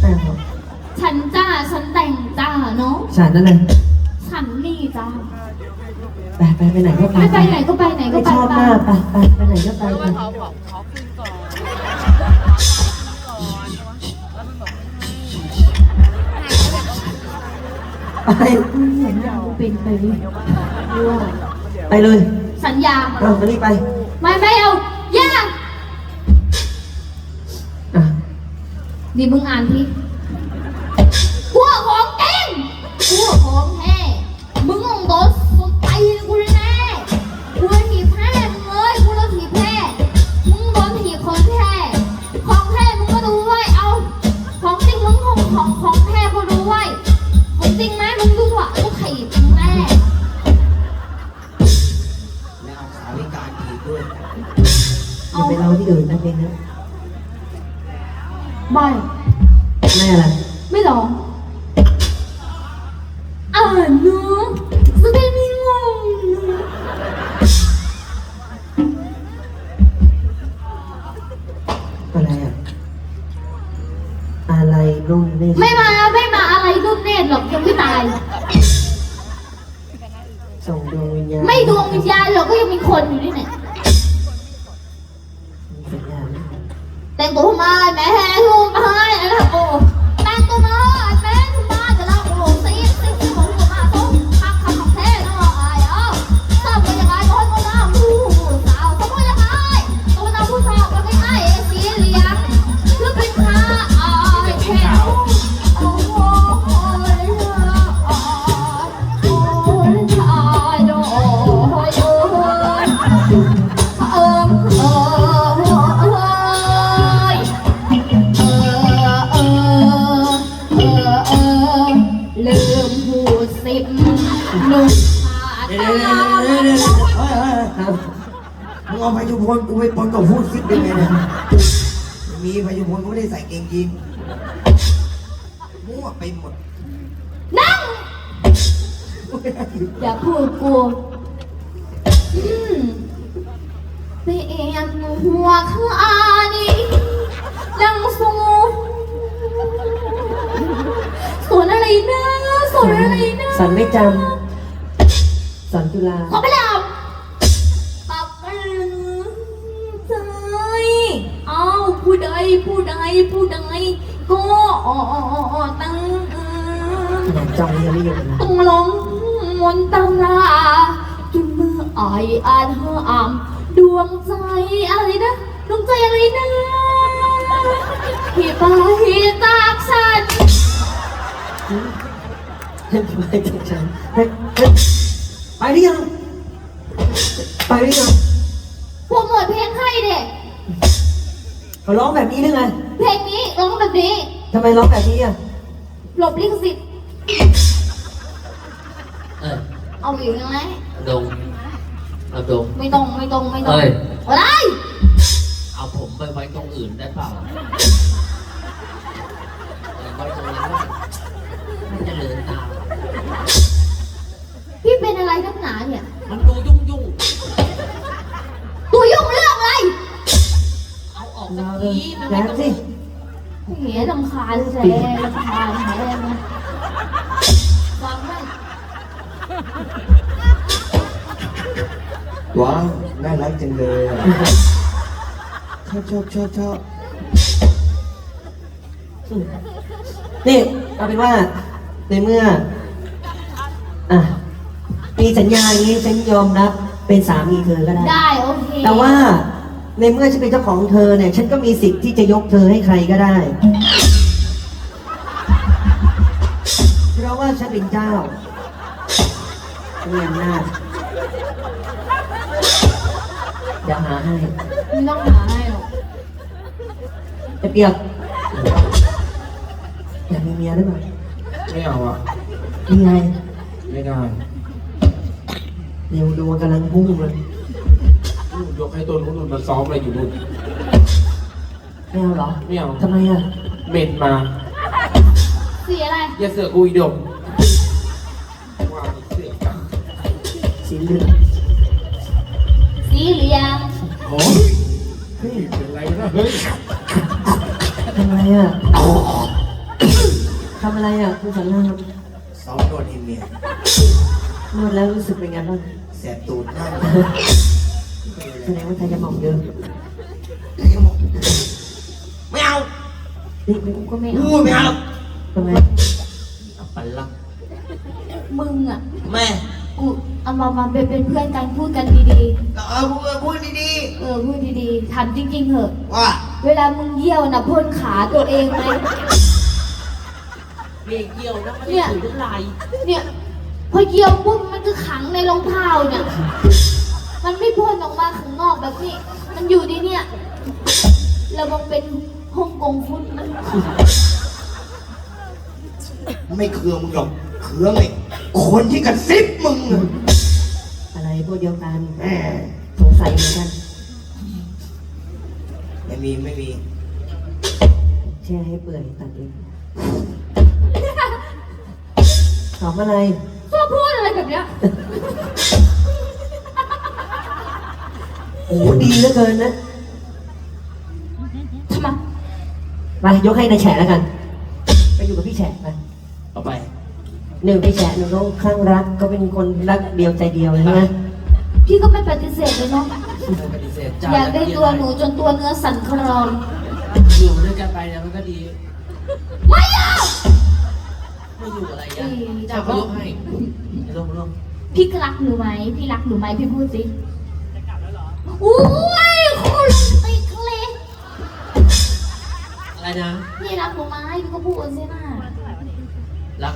แต่งเหรอฉันจ้าฉันแต่งจ้าเนาะฉันนั่นเลยฉันนี่จ้าไปไปไปไหนก็ไปไม่ไปไหนก็ไปไหนก็ไม่ไปชอบหไปน้าไปไปไปไหนก็ไปไปไปสัญญาเป็นไปดิว่าไปเลย สัญญาเอามานี่ไป ไม่ไม่เอาย่า นี่มึงอ่านทีพวกของจริงพวกของแท้มึงต้องโดนสนตีนกูแน่กูจะถีบแพ้มึงเลยกูจะถีบแพ้มึงโดนถีบของแท้ของแท้มึงก็ดูไว้เอา ของจริงมึงของของของแท้ก็ดูไว้ของจริงไหมมึงดูว่ากูถีบมึงแน่และเอาขาวิการถีบด้วยอย่าไปเราที่อื่นนะเพลงนะ บายไม่อะไร ไม่หรออ่านเนาะจะได้ไม่งงเนอะอะไรอะ อะไรรุ่นนี่ไม่มาไม่มาอะไรรุ่นเนตรหรอกยังไม่ตาย ส่งดวงวิญญาณไม่ดวงวิญญาณหรอกก็ยังมีคนอยู่นี่เนี่ย แต่งตัวมแม่ทูมาอะไรนะโอ้ ลืมพูสิบนุ่งขาดเดี๋ยวเดี๋ยวเดี๋ยวเดี๋ยวเดี๋ยวเฮ้ยเฮ้ยมึงเอาพายุพลกูไปปนกับพูดซิดได้ไงเนี่ยมีพายุพลกูไม่ได้ใส่เกงยีนมั่วไปหมด นั่ง อย่าพูดกูอืมเปลี่ยนหัวข้านี่ดังสู อะไรนะสวนอะไรนะสันไม่จำสันจุฬาขอไปแล้วปับกันใจเอ้าผู้ใดผู้ใดผู้ใดก็ตั้งอยากจำยังไม่อยู่นะต้องลงมนต์ตำราจนเมื่อไอายอ่านเธออ่ำดวงใจอะไรนะดวงใจอะไรนะที่ไปจากฉันให้ ไปกับฉันให้ให้ไปหรือยัง ไปหรือยังโปรโมทเพลงให้เด็กเขาร้องแบบนี้หรือไงเพลงนี้ร้องแบบนี้ ทำไมร้องแบบนี้อะ หลบลิขสิทธิ์เออเอาอยู่ยังไงดงเอาดง ไม่ต้องไม่ต้องไม่ต้องเอ้ย อะไร เอาผมไปไว้ตรงอื่นได้เปล่าำคาญแสลำคาญแสนะฟังได้ว้าว น่ารักจังเลยอะชอบชอบชอบชอบนี่เอาเป็นว่า ในเมื่อ อะมีสัญญาอย่างนี้ฉันยอมรับ เป็นสามีเธอก็ได้ ได้โอเคแต่ว่าในเมื่อฉันเป็นเจ้าของเธอเนี่ย ฉันก็มีสิทธิ์ที่จะยกเธอให้ใครก็ได้ เพราะว่าฉันเป็นเจ้ามีอำนาจเดี๋ยวหาให้ ไม่ต้องหาให้หรอกจะเปียก อยากมีเมียหรือเปล่าไม่เอาอะมีไงไม่ได้เดี๋ยวดวงกำลังพุ่งเลยยกให้ตัวนู้นมันซ้อมอะไรอยู่นู่นไม่เอาเหรอไม่เอาทำไมอะ เม็นมา สีอะไร อย่าเสือกกูอีดมว่าเสือกกันสีเหลืองสีเหลืองโอ้ยเฮ้ยเป็นไรนะเฮ้ยทำไมอะทำอะไรอะคุณสอนรามซ้อมนวดให้เมียนวดแล้วรู้สึกเป็นไงบ้างแสบตูดนั่งแสดงว่าไทยจะหมองเยอะไม่เอานี่กูก็ไม่พูเอาดไม่เอาทำไมเอา ปันลักมึงอะ แม่กูเอามามาเป็นเป็นเพื่อนกันพูดกันดีเออพูดพูดดีๆ เออพูดดีๆถามจริงๆเหอะ ๆ ว่า เวลามึงเยี่ยวนะพ่นขาตัวเองไหมเรียกเยี่ยวนะไม่เนี่ได้ยถือน้ำลายเนี่ย พอเยี่ยวปุ๊บมันก็ขังในรองเท้าเนี่ย มันไม่พ่นออกมาข้างนอกแบบนี้ มันอยู่ที่เนี่ยแล้วมันเป็นฮ่องกงฟุตมัน ไม่เคืองมึงหรอกเคืองไอ้คนที่กระซิบมึงอะอะไรพวกเดียวกันแม่สงสัยเหมือนกันไม่มีไม่มีแช่ให้เปื่อยตัดเองตอบอะไร ชอบพูดอะไรแบบเนี้ย โอ้โหดีเหลือเกินนะ ทำไมไปยกให้นายแฉะแล้วกัน ไปอยู่กับพี่แฉะไปเอาไป หนึ่งพี่แฉะหนึ่งต้องคลั่งรักก็เป็นคนรักเดียวใจเดียวเลยใช่ไหมพี่ก็ไม่ปฏิเสธเลยเนาะไม่ปฏิเสธจ้อยากได้ตัวหนูจนตัวเนื้อสั่นคลอนอยู่ด้วยกันไปเนี่ยมันก็ดี ไม่เอาไม่อยู่อะไรอีอะแต่เจ้าก็ก็ยกให้ไม่ต้องไม่ต้องพี่รักหนูไหมพี่รักหนูไหมพี่พูดสิอุ้ยคุณติดเลยอะไรนะพี่รักหนูไหมพี่ก็พูดสินะรัก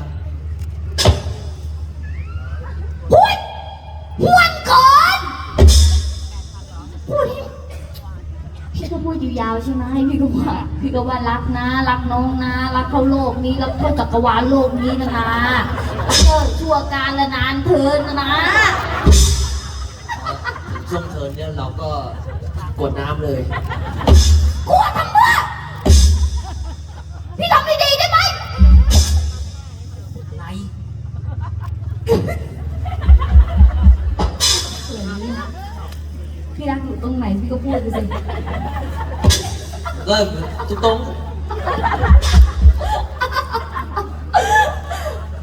ยาวๆใช่ไหมพี่ก็ว่าพี่ก็ว่ารักนะ รักน้องนะ รักเขาโลกนี้รักเขาจักรวาลโลกนี้นะนะเลิกชั่วการละนานเทินนะนะช่วงเทิร์นเนี่ยเราก็กดน้ำเลยกลัวทำเพื่อ ก็ทุกตรง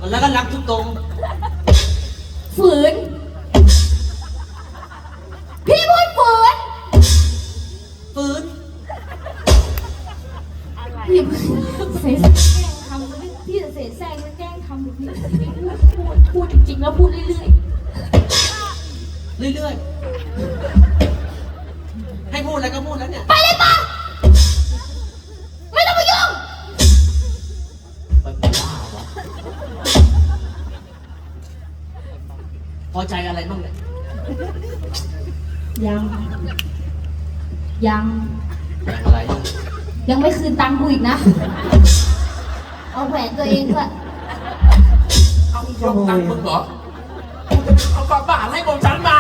แล้วก็รักทุกตรงฝืน พี่พูดฝืนฟื้นพี่เสแสร้งทำพี่จะเสแสร้งแล้วแกล้งทำแบบนี้พี่พูดพูดพูดจริงๆแล้วพูดเรื่อยๆ เรื่อยๆ ให้พูดแล้วก็พูดแล้วเนี่ย ยัง ยังอย่างอะไรยังไม่คืนตังค์กูอีกนะ เอาแหวนตัวเองด้วยเอายกตังค์มึงเหรอ เอาฝากบาทให้ผมฉันมา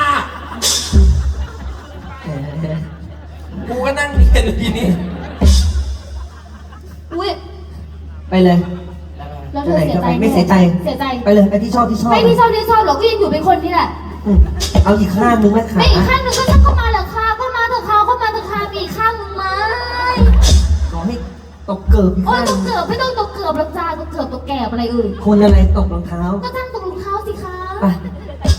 กูก็นั่งเรียนอยู่ทีนี้อุ้ยไปเลย แล้วเธอเสียใจไม่เสียใจ เสียใจ ไปเลยไปที่ชอบที่ชอบ ไม่ที่ชอบที่ชอบหรอกก็ยังอยู่เป็นคนนี่แหละ อืม เอาอีกข้างนึงไหมขาไม่อีกข้างหนึ่งก็จะเข้ามาเหรอคะก็มาเถอะค่ะก็มาเถอะค่ะมีอีกข้างหนึ่งไหมขอให้ตกเกิบอีกโอ้ยข้างตัวเกือบไม่ต้องตัวเกือบหรอกจ้าตัวเกือบตัวแก่อะไรเอ่ยคนอะไรตกรองเท้า ก็ช่างตกรองเท้าสิคะไป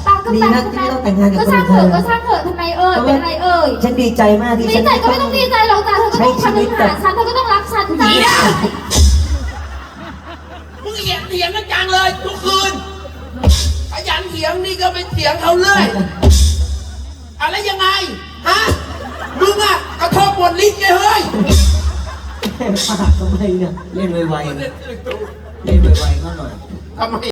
ตาก็ดีตานะที่ไม่ต้องแต่งงานกับก็ช่างคนเถอื่อะนก็ช่างเถอะทำไมเอ่ยเป็นอะไรเอ่ยฉันดีใจมากที่ดีฉัน ใจก็ไม่ต้องดีใจหรอกจ้าเธอก็ต้องทำหาฉันเธอก็ต้องรักฉันจ้ามึงเถียงเถียงกันจังเลย ทุกคืนข ยันเถียงนี่ก็เป็นเถียงเขาเรื่อยอะไรยังไง ฮะ มึงอะกระทบหมดลิ้นไงเฮ้ยแค่ปากทำไมเนี่ยเล่นไวๆเล่นไวๆเขาหน่อย ทำไม